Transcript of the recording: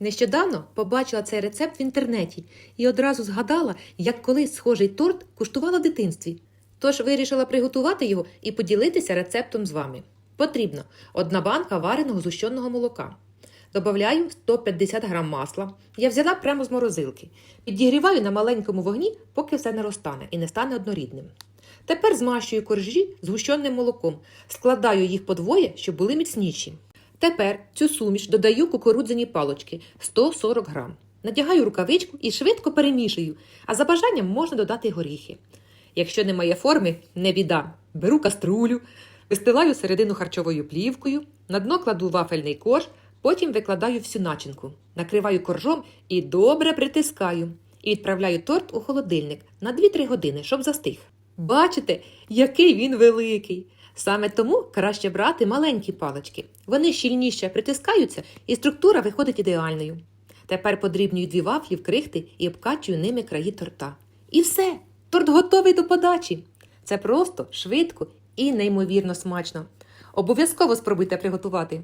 Нещодавно побачила цей рецепт в інтернеті і одразу згадала, як колись схожий торт куштувала в дитинстві. Тож вирішила приготувати його і поділитися рецептом з вами. Потрібно одна банка вареного згущеного молока. Добавляю 150 грам масла. Я взяла прямо з морозилки. Підігріваю на маленькому вогні, поки все не розтане і не стане однорідним. Тепер змащую коржі згущеним молоком, складаю їх подвоє, щоб були міцніші. Тепер цю суміш додаю кукурудзяні палочки 140 грам. Надягаю рукавичку і швидко перемішую, а за бажанням можна додати горіхи. Якщо немає форми, не біда. Беру каструлю, вистилаю середину харчовою плівкою, на дно кладу вафельний корж, потім викладаю всю начинку, накриваю коржом і добре притискаю. І відправляю торт у холодильник на 2-3 години, щоб застиг. Бачите, який він великий. Саме тому краще брати маленькі палички. Вони щільніше притискаються і структура виходить ідеальною. Тепер подрібнюю дві вафлі в крихти і обкачую ними краї торта. І все, торт готовий до подачі. Це просто, швидко і неймовірно смачно. Обов'язково спробуйте приготувати.